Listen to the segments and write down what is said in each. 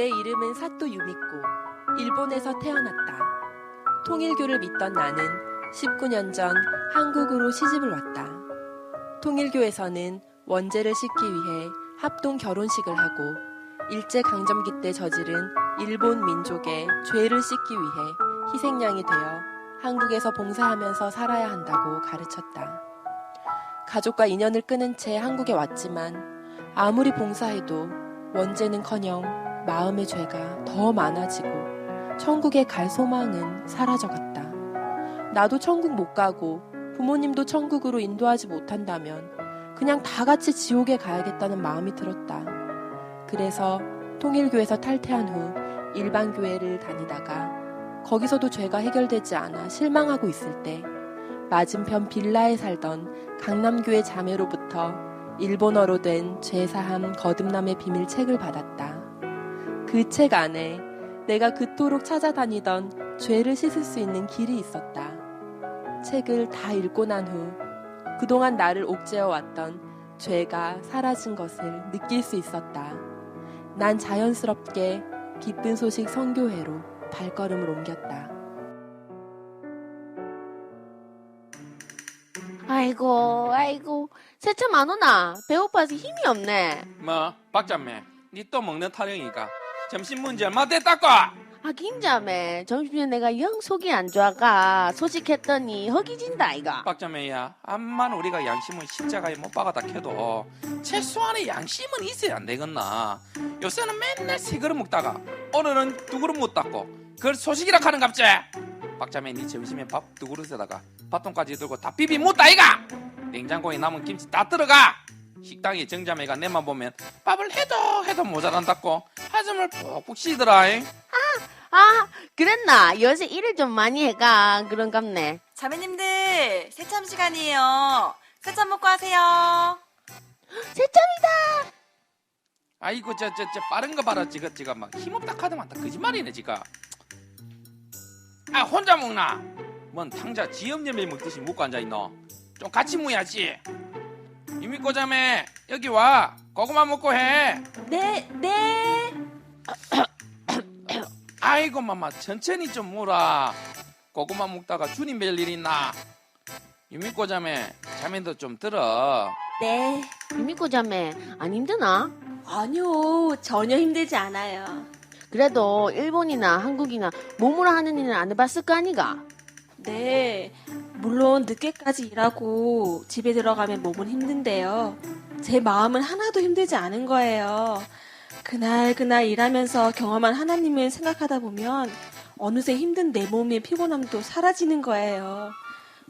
내 이름은 사토 유미코. 일본에서 태어났다. 통일교를 믿던 나는 19년 전 한국으로 시집을 왔다. 통일교에서는 원죄를 씻기 위해 합동 결혼식을 하고 일제 강점기 때 저지른 일본 민족의 죄를 씻기 위해 희생양이 되어 한국에서 봉사하면서 살아야 한다고 가르쳤다. 가족과 인연을 끊은 채 한국에 왔지만 아무리 봉사해도 원죄는커녕 마음의 죄가 더 많아지고 천국에 갈 소망은 사라져갔다. 나도 천국 못 가고 부모님도 천국으로 인도하지 못한다면 그냥 다 같이 지옥에 가야겠다는 마음이 들었다. 그래서 통일교에서 탈퇴한 후 일반교회를 다니다가 거기서도 죄가 해결되지 않아 실망하고 있을 때 맞은편 빌라에 살던 강남교회 자매로부터 일본어로 된 죄사함 거듭남의 비밀 책을 받았다. 그 책 안에 내가 그토록 찾아다니던 죄를 씻을 수 있는 길이 있었다. 책을 다 읽고 난 후 그동안 나를 옥죄어 왔던 죄가 사라진 것을 느낄 수 있었다. 난 자연스럽게 기쁜 소식 성교회로 발걸음을 옮겼다. 아이고, 아이고. 세참 안 오나? 배고파서 힘이 없네. 뭐 박자매 니 또 먹는 타령이니까 점심 문제 됐다고 아, 김자매. 점심에 내가 영 속이 안 좋아가 소식했더니 허기진다, 이가. 박자매야 암만 우리가 양심은 십자가에 못 박아다 캐도 최소한의 양심은 있어야 안 되겠나? 요새는 맨날 세 그릇 먹다가 오늘은 두 그릇 못 닦고 그걸 소식이라 하는 갑제 박자매 니 점심에 밥 두 그릇에다가 밥통까지 들고 다 비비 못 따이가 냉장고에 남은 김치 다 들어가 식당에 정자매가 내만 보면 밥을 해도 해도 모자란다고 한숨을 푹푹 쉬더라잉 아, 그랬나? 요새 일을 좀 많이 해가. 그런갑네. 자매님들 새참 시간이에요. 새참 먹고 하세요. 세참이다! 아이고 저 저 저 빠른 거 봐라 지가 지가 막 힘없다 카드만 다 거짓말이네 지가 아 혼자 먹나 뭔 탕자 지엄열매 먹듯이 먹고 앉아 있노 좀 같이 먹어야지 유미꼬 자매 여기 와 고구마 먹고 해 네, 네. 아이고 마마 천천히 좀 먹어라 고구마 먹다가 주님 뵐일 있나 유미꼬 자매 자매도 좀 들어 네. 유미코 자매, 안 힘드나? 아니요. 전혀 힘들지 않아요. 그래도 일본이나 한국이나 몸으로 하는 일은 안 해봤을 거 아니가? 네, 물론 늦게까지 일하고 집에 들어가면 몸은 힘든데요. 제 마음은 하나도 힘들지 않은 거예요. 그날 그날 일하면서 경험한 하나님을 생각하다 보면 어느새 힘든 내 몸의 피곤함도 사라지는 거예요.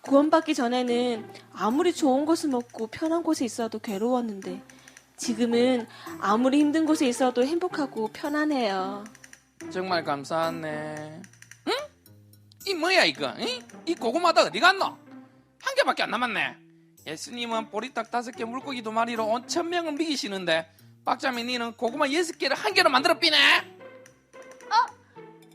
구원받기 전에는 아무리 좋은 것을 먹고 편한 곳에 있어도 괴로웠는데 지금은 아무리 힘든 곳에 있어도 행복하고 편안해요. 정말 감사하네. 응? 이 뭐야 이거? 응? 이 고구마다 어디 갔노? 한 개밖에 안 남았네. 예수님은 보리떡 다섯 개 물고기 두 마리로 온 천 명을 먹이시는데 박자미 니는 고구마 여섯 개를 한 개로 만들어 삐네.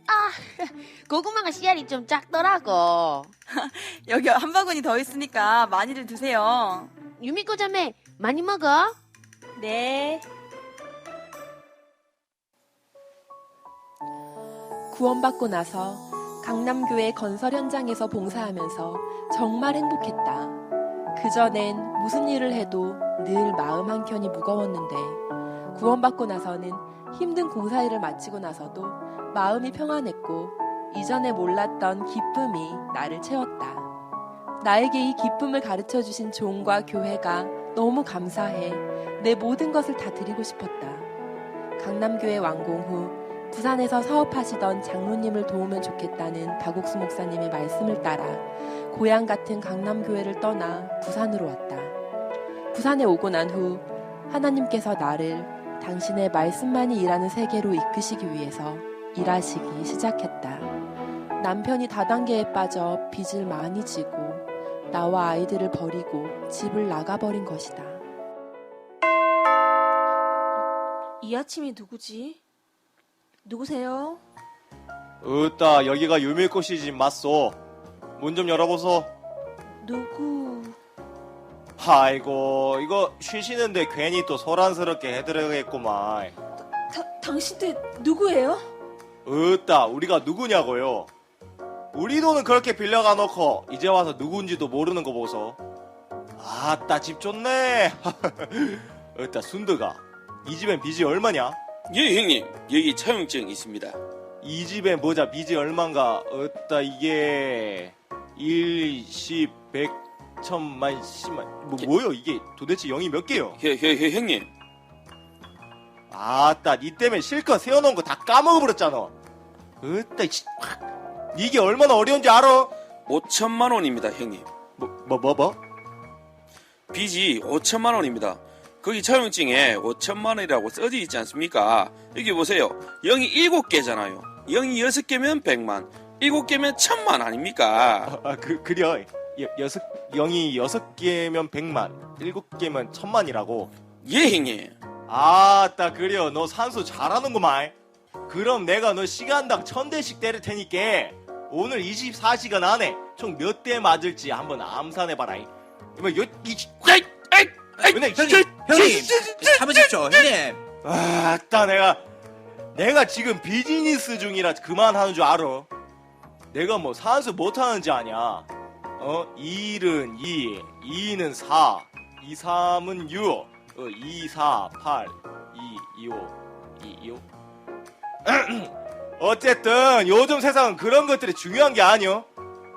아, 고구마가 씨알이 좀 작더라고. 여기 한 바구니 더 있으니까 많이들 드세요. 유미코 자매, 많이 먹어? 네. 구원받고 나서 강남교회 건설 현장에서 봉사하면서 정말 행복했다. 그전엔 무슨 일을 해도 늘 마음 한켠이 무거웠는데 구원받고 나서는 힘든 공사일을 마치고 나서도 마음이 평안했고 이전에 몰랐던 기쁨이 나를 채웠다. 나에게 이 기쁨을 가르쳐 주신 종과 교회가 너무 감사해 내 모든 것을 다 드리고 싶었다. 강남교회 완공 후 부산에서 사업하시던 장로님을 도우면 좋겠다는 박옥수 목사님의 말씀을 따라 고향 같은 강남교회를 떠나 부산으로 왔다. 부산에 오고 난 후 하나님께서 나를 당신의 말씀만이 일하는 세계로 이끄시기 위해서 일하시기 시작했다. 남편이 다단계에 빠져 빚을 많이 지고 나와 아이들을 버리고 집을 나가버린 것이다. 이 아침이 누구지? 누구세요? 으따 여기가 유밀꽃이 집 맞소 문 좀 열어보소 누구? 아이고 이거 쉬시는데 괜히 또 소란스럽게 해드려야겠구만 다, 당신들 누구예요? 으따 우리가 누구냐고요? 우리 돈은 그렇게 빌려가 놓고 이제 와서 누군지도 모르는 거 보소. 아따 집 좋네. 으따 순드가 이 집엔 빚이 얼마냐? 예, 형님. 여기 차용증 있습니다. 이 집엔 보자 빚이 얼만가? 으따 이게 1, 10, 100, 천만, 십만 뭐 뭐요 이게 도대체 0이 몇 개요? 혀, 혀, 혀, 형님. 아따 니 때문에 실컷 세워놓은 거 다 까먹어버렸잖아. 으따 이 이게 얼마나 어려운지 알아? 5천만 원입니다, 형님. 뭐 뭐 뭐 뭐? 빚이 5천만 원입니다. 거기 차용증에 5천만 원이라고 써져 있지 않습니까? 여기 보세요. 0이 7개잖아요. 0이 6개면 100만, 7개면 1000만 아닙니까? 아, 그, 그려. 여, 여섯, 영이 여섯 개면 백만, 일곱 개면 천만이라고. 예, 형님. 아 따, 그려. 너 산수 잘하는구만. 그럼 내가 너 시간당 천 대씩 때릴 테니까, 오늘 24시간 안에 총 몇 대 맞을지 한번 암산해봐라. 이거 요, 이, 에이, 근데 형님, 형님, 참으십시오, 형님. 아따, 내가, 내가 지금 비즈니스 중이라 그만하는 줄 알아. 내가 뭐 산수 못하는지 아냐. 어, 1은 2, 2는 4, 2, 3은 6, 어, 2, 4, 8, 2, 2, 5, 2, 2, 5. 어쨌든 요즘 세상은 그런 것들이 중요한 게 아니요.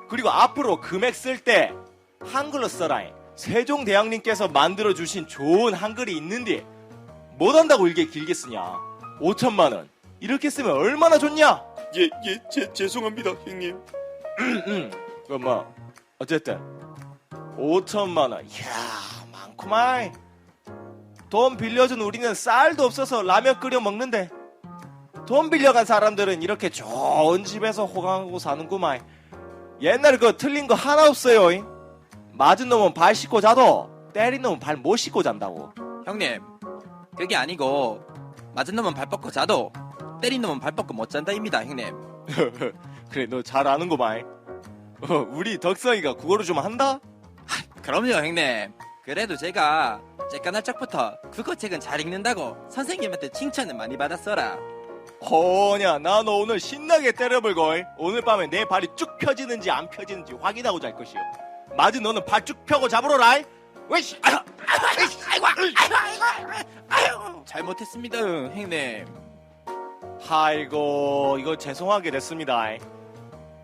그리고 앞으로 금액 쓸 때 한글로 써라잉. 세종대왕님께서 만들어 주신 좋은 한글이 있는데 못한다고 이게 길게 쓰냐. 5천만 원. 이렇게 쓰면 얼마나 좋냐? 예, 예, 제, 죄송합니다, 형님. 응. 그럼 뭐 어쨌든 5천만 원. 이야 많구만. 돈 빌려준 우리는 쌀도 없어서 라면 끓여 먹는데 돈 빌려간 사람들은 이렇게 좋은 집에서 호강하고 사는구만. 옛날에 그 틀린 거 하나 없어요. 잉? 맞은 놈은 발 씻고 자도 때린 놈은 발 못 씻고 잔다고. 형님, 그게 아니고 맞은 놈은 발 뻗고 자도 때린 놈은 발 뻗고 못 잔다입니다, 형님. 그래 너 잘 아는구만. 어, 우리 덕성이가 국어를 좀 한다? 그럼요, 형님. 그래도 제가 쬐깐할 적부터 그거 책은 잘 읽는다고 선생님한테 칭찬을 많이 받았어라. 허냐 나 너 오늘 신나게 때려볼걸 오늘 밤에 내 발이 쭉 펴지는지 안 펴지는지 확인하고 잘 것이오 맞은 너는 발쭉 펴고 잡으러라 왜씨 아유 아이고 아이고 잘못했습니다, 형님. 아이고 이거 죄송하게 됐습니다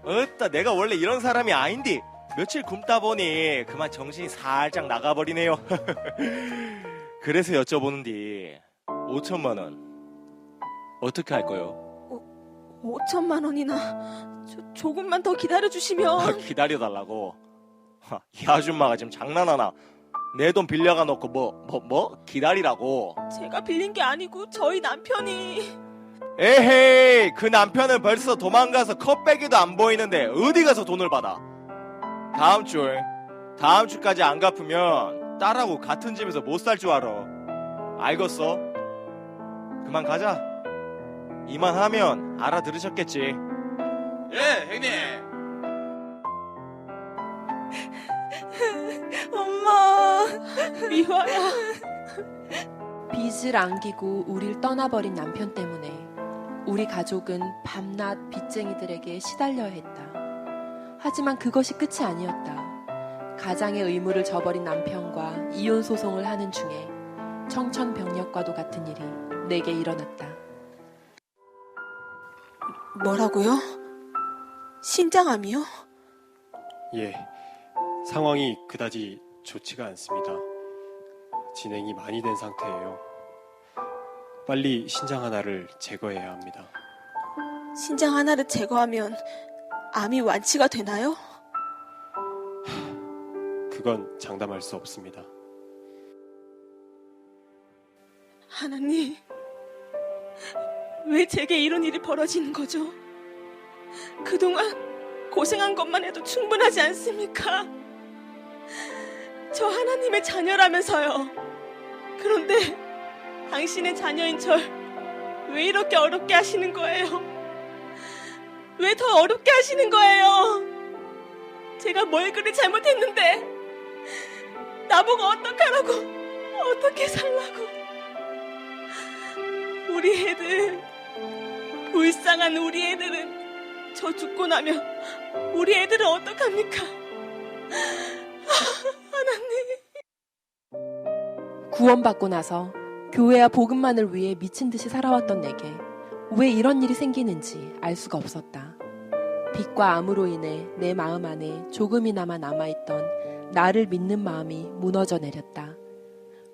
어따 내가 원래 이런 사람이 아닌데 며칠 굶다 보니 그만 정신이 살짝 나가버리네요 그래서 여쭤보는데 5천만 원 어떻게 할 거요? 5천만 원이나 조, 조금만 더 기다려 아, 주시면 기다려 달라고. 하, 이 아줌마가 지금 장난하나? 내 돈 빌려가 놓고 뭐, 뭐, 뭐? 기다리라고. 제가 빌린 게 아니고 저희 남편이 에헤이, 그 남편은 벌써 도망가서 컵배기도 안 보이는데 어디 가서 돈을 받아? 다음 주에, 다음 주까지 안 갚으면 딸하고 같은 집에서 못 살 줄 알아. 알겠어? 그만 가자. 이만하면 알아들으셨겠지. 예, 형님. 엄마. 미화야 빚을 안기고 우릴 떠나버린 남편 때문에 우리 가족은 밤낮 빚쟁이들에게 시달려야 했다. 하지만 그것이 끝이 아니었다. 가장의 의무를 저버린 남편과 이혼 소송을 하는 중에 청천벽력과도 같은 일이 내게 일어났다. 뭐라고요? 신장암이요? 예, 상황이 그다지 좋지가 않습니다. 진행이 많이 된 상태예요. 빨리 신장 하나를 제거해야 합니다. 신장 하나를 제거하면 암이 완치가 되나요? 그건 장담할 수 없습니다. 하나님, 왜 제게 이런 일이 벌어지는 거죠? 그동안 고생한 것만 해도 충분하지 않습니까? 저 하나님의 자녀라면서요. 그런데 당신의 자녀인 절 왜 이렇게 어렵게 하시는 거예요? 왜 더 어렵게 하시는 거예요? 제가 뭘 그리 잘못했는데 나보고 어떡하라고 어떻게 살라고 우리 애들, 불쌍한 우리 애들은 저 죽고 나면 우리 애들은 어떡합니까? 구원받고 나서 교회와 복음만을 위해 미친 듯이 살아왔던 내게 왜 이런 일이 생기는지 알 수가 없었다. 빛과 암으로 인해 내 마음 안에 조금이나마 남아있던 나를 믿는 마음이 무너져 내렸다.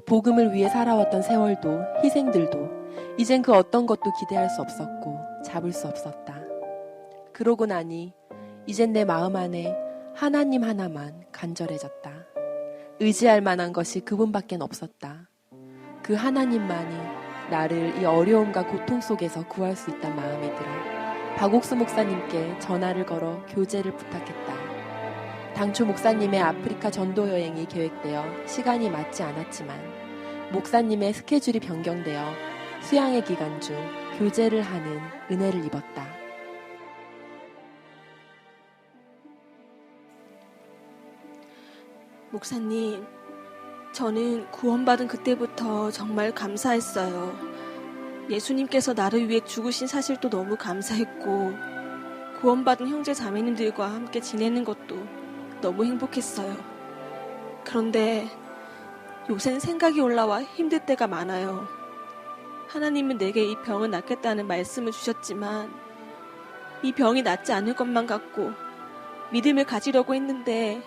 복음을 위해 살아왔던 세월도 희생들도 이젠 그 어떤 것도 기대할 수 없었고 잡을 수 없었다. 그러고 나니 이젠 내 마음 안에 하나님 하나만 간절해졌다. 의지할 만한 것이 그분밖엔 없었다. 그 하나님만이 나를 이 어려움과 고통 속에서 구할 수 있단 마음이 들어 박옥수 목사님께 전화를 걸어 교제를 부탁했다. 당초 목사님의 아프리카 전도 여행이 계획되어 시간이 맞지 않았지만 목사님의 스케줄이 변경되어 수양의 기간 중 교제를 하는 은혜를 입었다. 목사님, 저는 구원받은 그때부터 정말 감사했어요. 예수님께서 나를 위해 죽으신 사실도 너무 감사했고, 구원받은 형제 자매님들과 함께 지내는 것도 너무 행복했어요. 그런데 요새는 생각이 올라와 힘들 때가 많아요. 하나님은 내게 이 병을 낫겠다는 말씀을 주셨지만, 이 병이 낫지 않을 것만 같고, 믿음을 가지려고 했는데,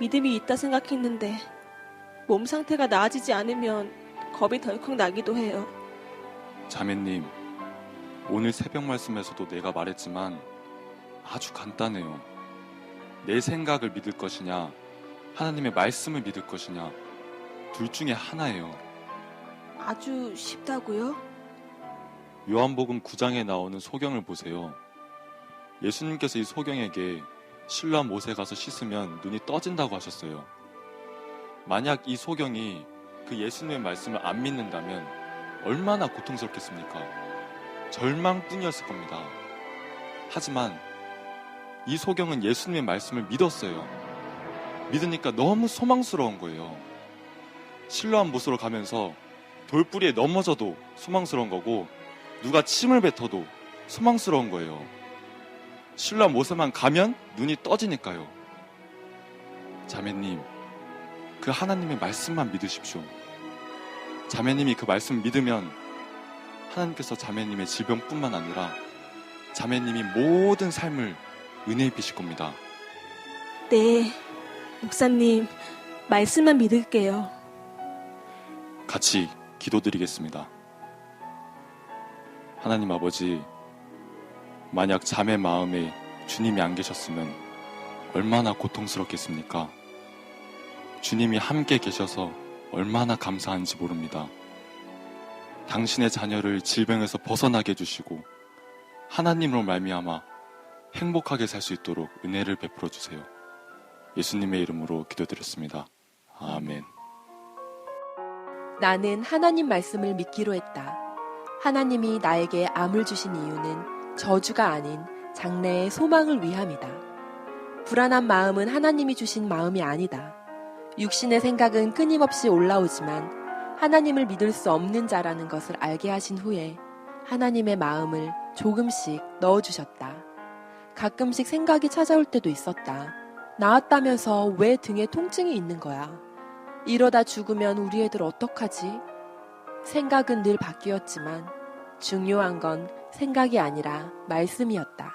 믿음이 있다 생각했는데 몸 상태가 나아지지 않으면 겁이 덜컥 나기도 해요. 자매님, 오늘 새벽 말씀에서도 내가 말했지만 아주 간단해요. 내 생각을 믿을 것이냐, 하나님의 말씀을 믿을 것이냐, 둘 중에 하나예요. 아주 쉽다고요? 요한복음 9장에 나오는 소경을 보세요. 예수님께서 이 소경에게 신라 못에 가서 씻으면 눈이 떠진다고 하셨어요. 만약 이 소경이 그 예수님의 말씀을 안 믿는다면 얼마나 고통스럽겠습니까? 절망뿐이었을 겁니다. 하지만 이 소경은 예수님의 말씀을 믿었어요. 믿으니까 너무 소망스러운 거예요. 신라한 못으로 가면서 돌뿌리에 넘어져도 소망스러운 거고 누가 침을 뱉어도 소망스러운 거예요. 신라 못에만 가면 눈이 떠지니까요. 자매님, 그 하나님의 말씀만 믿으십시오. 자매님이 그 말씀 믿으면 하나님께서 자매님의 질병뿐만 아니라 자매님이 모든 삶을 은혜에 비실 겁니다. 네, 목사님, 말씀만 믿을게요. 같이 기도드리겠습니다. 하나님 아버지, 만약 자매 마음에 주님이 안 계셨으면 얼마나 고통스럽겠습니까? 주님이 함께 계셔서 얼마나 감사한지 모릅니다. 당신의 자녀를 질병에서 벗어나게 해주시고 하나님으로 말미암아 행복하게 살 수 있도록 은혜를 베풀어 주세요. 예수님의 이름으로 기도드렸습니다. 아멘. 나는 하나님 말씀을 믿기로 했다. 하나님이 나에게 암을 주신 이유는 저주가 아닌 장래의 소망을 위함이다. 불안한 마음은 하나님이 주신 마음이 아니다. 육신의 생각은 끊임없이 올라오지만 하나님을 믿을 수 없는 자라는 것을 알게 하신 후에 하나님의 마음을 조금씩 넣어주셨다. 가끔씩 생각이 찾아올 때도 있었다. 나았다면서 왜 등에 통증이 있는 거야? 이러다 죽으면 우리 애들 어떡하지? 생각은 늘 바뀌었지만 중요한 건 생각이 아니라 말씀이었다.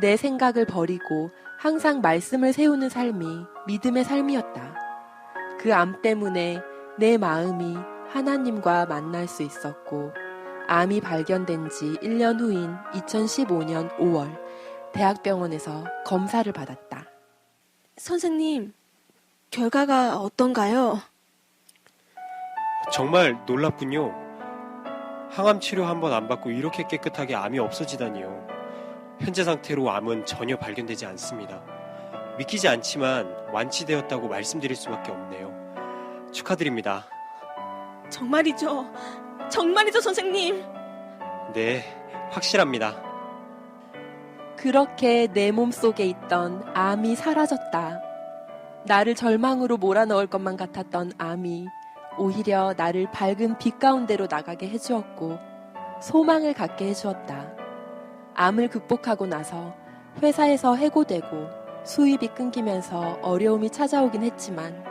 내 생각을 버리고 항상 말씀을 세우는 삶이 믿음의 삶이었다. 그 암 때문에 내 마음이 하나님과 만날 수 있었고, 암이 발견된 지 1년 후인 2015년 5월, 대학병원에서 검사를 받았다. 선생님, 결과가 어떤가요? 정말 놀랍군요. 항암 치료 한 번 안 받고 이렇게 깨끗하게 암이 없어지다니요. 현재 상태로 암은 전혀 발견되지 않습니다. 믿기지 않지만 완치되었다고 말씀드릴 수밖에 없네요. 축하드립니다. 정말이죠. 정말이죠, 선생님. 네, 확실합니다. 그렇게 내 몸 속에 있던 암이 사라졌다. 나를 절망으로 몰아넣을 것만 같았던 암이 오히려 나를 밝은 빛 가운데로 나가게 해주었고, 소망을 갖게 해주었다. 암을 극복하고 나서 회사에서 해고되고 수입이 끊기면서 어려움이 찾아오긴 했지만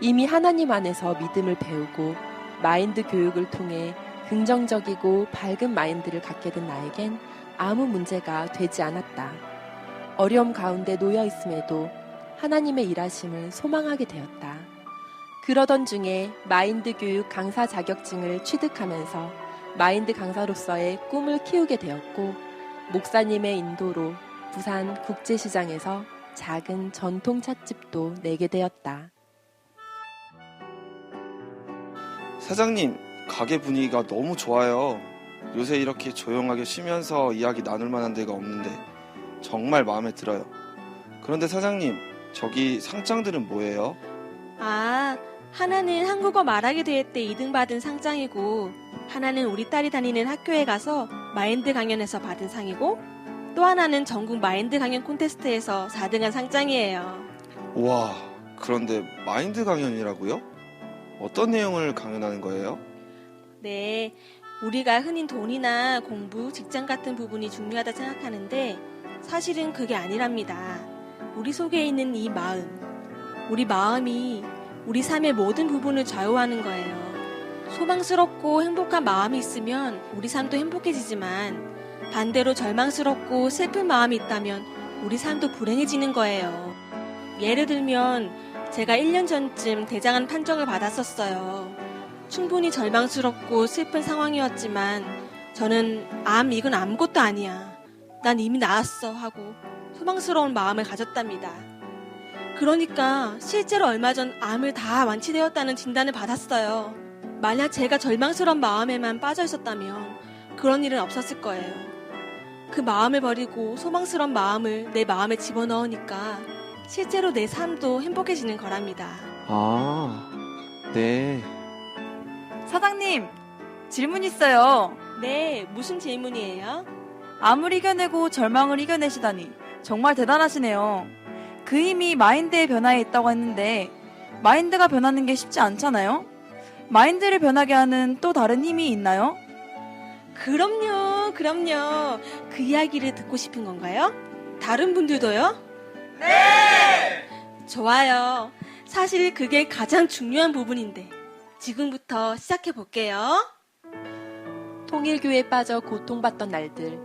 이미 하나님 안에서 믿음을 배우고 마인드 교육을 통해 긍정적이고 밝은 마인드를 갖게 된 나에겐 아무 문제가 되지 않았다. 어려움 가운데 놓여 있음에도 하나님의 일하심을 소망하게 되었다. 그러던 중에 마인드 교육 강사 자격증을 취득하면서 마인드 강사로서의 꿈을 키우게 되었고, 목사님의 인도로 부산 국제시장에서 작은 전통 찻집도 내게 되었다. 사장님, 가게 분위기가 너무 좋아요. 요새 이렇게 조용하게 쉬면서 이야기 나눌 만한 데가 없는데 정말 마음에 들어요. 그런데 사장님, 저기 상장들은 뭐예요? 아, 하나는 한국어 말하기 대회 때 2등 받은 상장이고, 하나는 우리 딸이 다니는 학교에 가서 마인드 강연에서 받은 상이고, 또 하나는 전국 마인드 강연 콘테스트에서 4등한 상장이에요. 와, 그런데 마인드 강연이라고요? 어떤 내용을 강연하는 거예요? 네, 우리가 흔히 돈이나 공부, 직장 같은 부분이 중요하다 생각하는데 사실은 그게 아니랍니다. 우리 속에 있는 이 마음, 우리 마음이 우리 삶의 모든 부분을 좌우하는 거예요. 소망스럽고 행복한 마음이 있으면 우리 삶도 행복해지지만 반대로 절망스럽고 슬픈 마음이 있다면 우리 삶도 불행해지는 거예요. 예를 들면 제가 1년 전쯤 대장암 판정을 받았었어요. 충분히 절망스럽고 슬픈 상황이었지만 저는 암 이건 아무것도 아니야. 난 이미 나았어 하고 소망스러운 마음을 가졌답니다. 그러니까 실제로 얼마 전 암을 다 완치되었다는 진단을 받았어요. 만약 제가 절망스러운 마음에만 빠져 있었다면 그런 일은 없었을 거예요. 그 마음을 버리고 소망스러운 마음을 내 마음에 집어넣으니까 실제로 내 삶도 행복해지는 거랍니다. 아, 네. 사장님, 질문 있어요. 네, 무슨 질문이에요? 암을 이겨내고 절망을 이겨내시다니 정말 대단하시네요. 그 힘이 마인드의 변화에 있다고 했는데 마인드가 변하는 게 쉽지 않잖아요. 마인드를 변하게 하는 또 다른 힘이 있나요? 그럼요, 그럼요. 그 이야기를 듣고 싶은 건가요? 다른 분들도요? 네! 좋아요. 사실 그게 가장 중요한 부분인데. 지금부터 시작해 볼게요. 통일교에 빠져 고통받던 날들,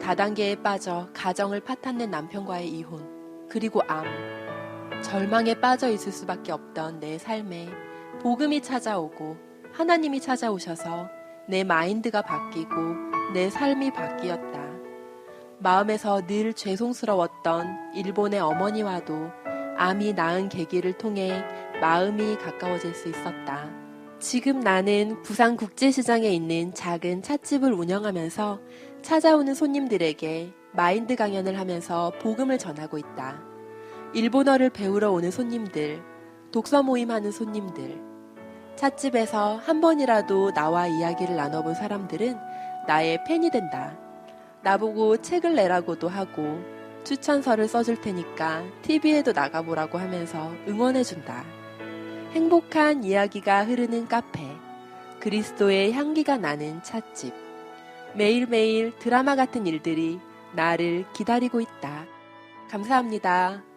다단계에 빠져 가정을 파탄낸 남편과의 이혼, 그리고 암, 절망에 빠져 있을 수밖에 없던 내 삶에 복음이 찾아오고 하나님이 찾아오셔서 내 마인드가 바뀌고 내 삶이 바뀌었다. 마음에서 늘 죄송스러웠던 일본의 어머니와도 암이 낳은 계기를 통해 마음이 가까워질 수 있었다. 지금 나는 부산 국제시장에 있는 작은 찻집을 운영하면서 찾아오는 손님들에게 마인드 강연을 하면서 복음을 전하고 있다. 일본어를 배우러 오는 손님들, 독서 모임하는 손님들, 찻집에서 한 번이라도 나와 이야기를 나눠본 사람들은 나의 팬이 된다. 나보고 책을 내라고도 하고 추천서를 써줄 테니까 TV에도 나가보라고 하면서 응원해준다. 행복한 이야기가 흐르는 카페, 그리스도의 향기가 나는 찻집. 매일매일 드라마 같은 일들이 나를 기다리고 있다. 감사합니다.